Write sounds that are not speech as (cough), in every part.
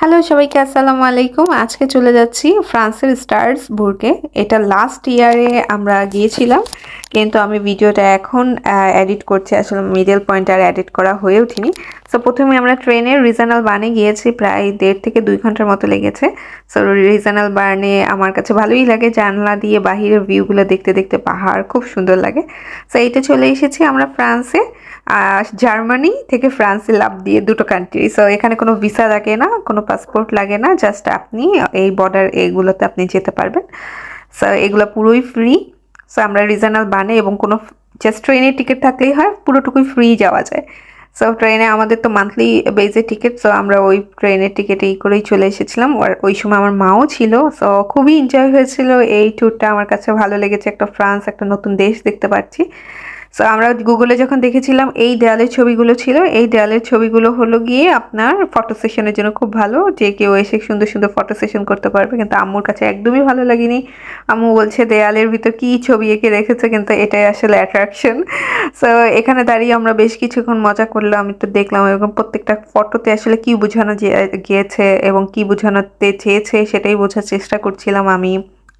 Hello সবাইকে আসসালামু আলাইকুম। আজকে চলে যাচ্ছি ফ্রান্সের স্টার্স বুর্গে। এটা লাস্ট ইয়ারে আমরা গিয়েছিলাম, কিন্তু আমি ভিডিওটা এখন এডিট করছি। আসলে মিডল পয়েন্ট আর এডিট করা হয়ে ওঠেনি। সো প্রথমে আমরা ট্রেনে রিজনাল বার্নে গিয়েছি, প্রায় দেড় থেকে দুই ঘণ্টার মতো লেগেছে। সো রিজনাল বার্নে আমার কাছে ভালোই লাগে, জানলা দিয়ে বাহিরের ভিউগুলো দেখতে দেখতে পাহাড়, খুব সুন্দর লাগে। সো এইটা চলে এসেছি আমরা ফ্রান্সে জার্মানি থেকে ফ্রান্সে লাভ দিয়ে দুটো কান্ট্রি সো এখানে কোনো ভিসা লাগে না, কোনো পাসপোর্ট লাগে না জাস্ট আপনি এই বর্ডার এগুলোতে আপনি যেতে পারবেন। সো এগুলো পুরোই ফ্রি সো আমরা রিজনাল বানে এবং কোনো জাস্ট ট্রেনের টিকিট থাকলেই হয়, পুরোটুকুই ফ্রি যাওয়া যায়। সো ট্রেনে আমাদের তো মান্থলি বেজে টিকিট সো আমরা ওই ট্রেনের টিকিট এই করেই চলে এসেছিলাম। আর ওই সময় আমার মাও ছিল সো খুবই এনজয় হয়েছিল। এই ট্যুরটা আমার কাছে ভালো লেগেছে। একটা ফ্রান্স একটা নতুন দেশ দেখতে পাচ্ছি। সো আমরা গুগলে যখন দেখেছিলাম এই দেয়ালের ছবিগুলো ছিল, এই দেয়ালের ছবিগুলো হলো গিয়ে আপনার ফটো সেশনের জন্য খুব ভালো। যে কেউ এসে সুন্দর সুন্দর ফটো সেশন করতে পারবে, কিন্তু আম্মুর কাছে একদমই ভালো লাগেনি। আম্মু বলছে, দেয়ালের ভিতর কী ছবি এঁকে রেখেছে? কিন্তু এটাই আসলে অ্যাট্রাকশন সো এখানে দাঁড়িয়ে আমরা বেশ কিছুক্ষণ মজা করলাম, একটু দেখলাম এবং প্রত্যেকটা ফটোতে আসলে কি বোঝানো গিয়েছে এবং কি বোঝানোতে চেয়েছে, সেটাই বোঝার চেষ্টা করছিলাম আমি,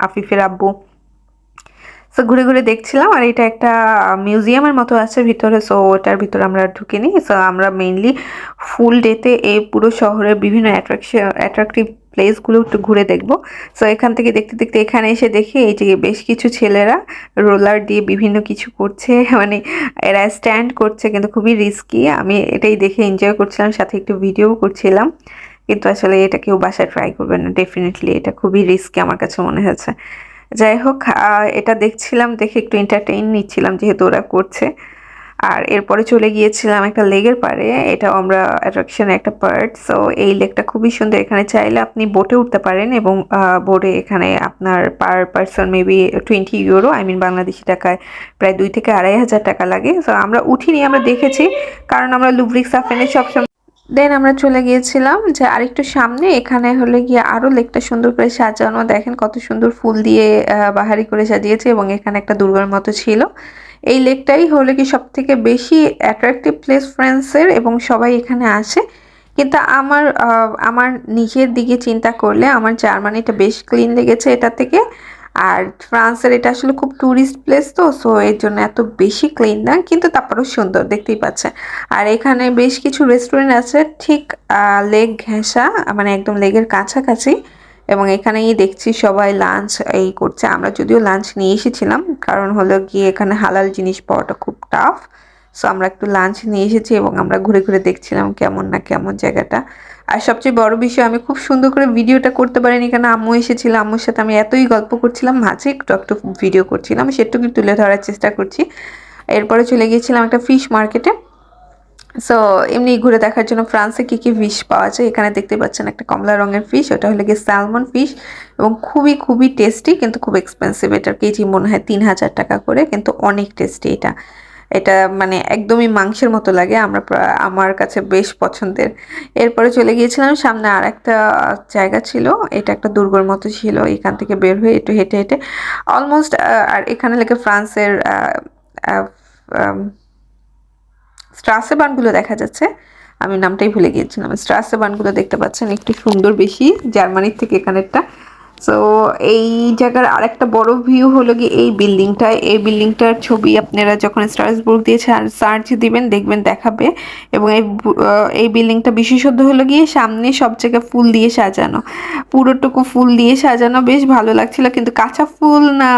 আফিফের আব্বু। সো ঘুরে ঘুরে দেখছিলাম আর এটা একটা মিউজিয়ামের মতো আছে ভিতরে সো ওটার ভিতরে আমরা ঢুকিনি। সো আমরা মেইনলি ফুল ডেতে এই পুরো শহরের বিভিন্ন অ্যাট্রাকশন অ্যাট্রাকটিভ প্লেসগুলো একটু ঘুরে দেখব। সো এখান থেকে দেখতে দেখতে এখানে এসে দেখি এই যে বেশ কিছু ছেলেরা রোলার দিয়ে বিভিন্ন কিছু করছে। (laughs) মানে এরা স্ট্যান্ড করছে কিন্তু খুবই রিস্কি আমি এটাই দেখে এনজয় করছিলাম, সাথে একটু ভিডিও করছিলাম। কিন্তু আসলে এটা কেউ বাসায় ট্রাই করবে না। ডেফিনেটলি এটা খুবই রিস্কি আমার কাছে মনে হয়েছে। যাই হোক এটা দেখছিলাম, দেখে একটু এন্টারটেইন নিচ্ছিলাম যেহেতু ওরা করছে। আর এরপরে চলে গিয়েছিলাম একটা লেগের পারে এটা আমরা অ্যাট্রাকশনের একটা পার্ট সো এই লেকটা খুবই সুন্দর। এখানে চাইলে আপনি বোটে উঠতে পারেন এবং বোটে এখানে আপনার per person maybe twenty euro I mean Bangladeshi টাকায় প্রায় দুই থেকে আড়াই হাজার টাকা লাগে। সো আমরা উঠিনি, আমরা দেখেছি, কারণ আমরা লুব্রিক সাফেনে সবসময় দেন আমরা চলে গিয়েছিলাম যে আরেকটু সামনে, এখানে হলে গিয়ে আরও লেকটা সুন্দর করে সাজানো। দেখেন কত সুন্দর ফুল দিয়ে বাহারি করে সাজিয়েছে এবং এখানে একটা দুর্গার মতো ছিল। এই লেকটাই হলে কি সব থেকে বেশি অ্যাট্রাকটিভ প্লেস ফ্রেন্ডসের এবং সবাই এখানে আসে। কিন্তু আমার আমার নিজের দিকে চিন্তা করলে আমার জার্মানিটা বেশ ক্লিন লেগেছে। এটা থেকে আর ফ্রান্সের এটা আসলে খুব ট্যুরিস্ট প্লেস তো সো এর জন্য এত বেশি ক্লিন না, কিন্তু তারপরেও সুন্দর, দেখতেই পাচ্ছেন। আর এখানে বেশ কিছু রেস্টুরেন্ট আছে, ঠিক লেগ ঘেঁষা মানে একদম লেগের কাছাকাছি, এবং এখানেই দেখছি সবাই লাঞ্চ এই করছে। আমরা যদিও লাঞ্চ নিয়ে এসেছিলাম, কারণ হলো গিয়ে এখানে হালাল জিনিস পাওয়াটা খুব টাফ সো আমরা একটু লাঞ্চ নিয়ে এসেছি এবং আমরা ঘুরে ঘুরে দেখছিলাম কেমন না কেমন জায়গাটা। আর সবচেয়ে বড় বিষয়, আমি খুব সুন্দর করে ভিডিওটা করতে পারিনি কেন? আম্মু এসেছিল, আম্মুর সাথে আমি এতই গল্প করছিলাম, মাঝে একটু একটু ভিডিও করছিলাম, সেটুকু তুলে ধরার চেষ্টা করছি। এরপরে চলে গিয়েছিলাম একটা ফিশ মার্কেটে সো এমনি ঘুরে দেখার জন্য ফ্রান্সে কী কী ফিশ পাওয়া যায়? এখানে দেখতে পাচ্ছেন একটা কমলা রঙের ফিশ ওটা হলে গিয়ে স্যালমন ফিশ এবং খুবই খুবই টেস্টি কিন্তু খুব এক্সপেন্সিভ এটার কেজি মনে হয় তিন হাজার টাকা করে, কিন্তু অনেক টেস্টি এটা। এটা মানে একদমই মাংসের মতো লাগে, আমরা আমার কাছে বেশ পছন্দের। এরপরে চলে গিয়েছিলাম, সামনে আর একটা জায়গা ছিল, এটা একটা দুর্গর মতো ছিল, এখান থেকে বের হয়ে একটু হেঁটে হেঁটে অলমোস্ট আর এখানে লেগে ফ্রান্সের স্ট্রাসে বানগুলো দেখা যাচ্ছে, আমি নামটাই ভুলে গিয়েছিলাম স্ট্রাসে বানগুলো দেখতে পাচ্ছেন, একটু সুন্দর বেশি, জার্মানির থেকে এখানেরটা। সো এই জায়গার আরেকটা বড় ভিউ হলো গিয়ে এই বিল্ডিংটা এই বিল্ডিংটার ছবি আপনারা যখন স্টার্সবুর্গ দিয়ে সার্চ দিবেন, দেখবেন দেখাবে। এবং এই এই বিল্ডিংটা বিশেষত হলো গিয়ে সামনে সব জায়গায় ফুল দিয়ে সাজানো। পুরোটুকু ফুল দিয়ে সাজানো বেশ ভালো লাগছিল। কিন্তু কাঁচা ফুল না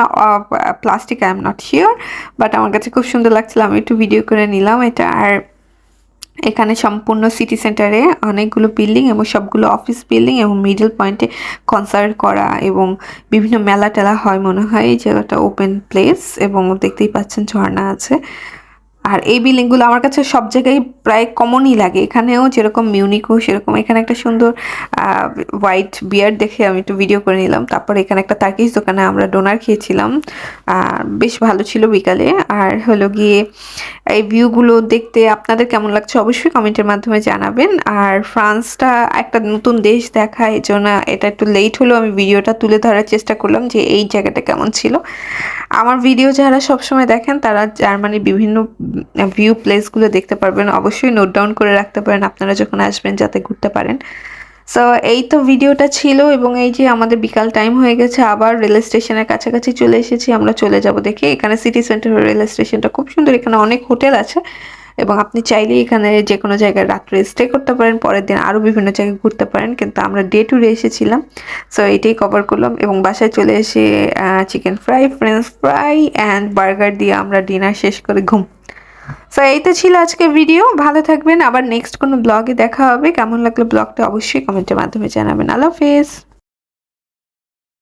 plastic I am not sure but আমার কাছে খুব সুন্দর লাগছিল। আমি একটু ভিডিও করে নিলাম এটা। আর এখানে সম্পূর্ণ সিটি সেন্টারে অনেকগুলো বিল্ডিং এবং সবগুলো অফিস বিল্ডিং এবং মিডল পয়েন্টে কনসার্ট করা এবং বিভিন্ন মেলা টেলা হয় মনে হয়। এই জায়গাটা ওপেন প্লেস এবং দেখতেই পাচ্ছেন ঝর্ণা আছে। আর এই বিল্ডিংগুলো আমার কাছে সব জায়গায় প্রায় কমনই লাগে। এখানেও যেরকম মিউনিকও সেরকম। এখানে একটা সুন্দর হোয়াইট বিয়ার দেখে আমি একটু ভিডিও করে নিলাম। তারপর এখানে একটা তাকিস দোকানে আমরা ডোনার খেয়েছিলাম। আর বেশ ভালো ছিল বিকালে। আর হলো গিয়ে, এই ভিউগুলো দেখতে আপনাদের কেমন লাগছে অবশ্যই কমেন্টের মাধ্যমে জানাবেন। আর ফ্রান্সটা একটা নতুন দেশ দেখা এই জন্য এটা একটু লেট হলেও আমি ভিডিওটা তুলে ধরার চেষ্টা করলাম যে এই জায়গাটা কেমন ছিল। আমার ভিডিও যারা সবসময় দেখেন, তারা জার্মানির বিভিন্ন ভিউ প্লেসগুলো দেখতে পারবেন। অবশ্যই নোট ডাউন করে রাখতে পারেন। আপনারা যখন আসবেন, যাতে ঘুরতে পারেন। সো এই তো ভিডিওটা ছিল এবং এই যে আমাদের বিকাল টাইম হয়ে গেছে, আবার রেল স্টেশনের কাছাকাছি চলে এসেছি, আমরা চলে যাব দেখে। এখানে সিটি সেন্টার রেল স্টেশনটা খুব সুন্দর, এখানে অনেক হোটেল আছে। এবং আপনি চাইলেই এখানে যে কোনো জায়গায় রাত্রে স্টে করতে পারেন, পরের দিন আরও বিভিন্ন জায়গায় ঘুরতে পারেন। কিন্তু আমরা ডে টুরে এসেছিলাম। সো এটাই কভার করলাম এবং বাসায় চলে এসে chicken fry French fry and burger দিয়ে আমরা ডিনার শেষ করে ঘুম সো এই তো ছিল আজকে ভিডিও ভালো থাকবেন। আবার নেক্সট কোনো ব্লগে দেখা হবে। কেমন লাগল ব্লগটা অবশ্যই কমেন্টের মাধ্যমে জানাবেন। আল্লাহ হাফেজ।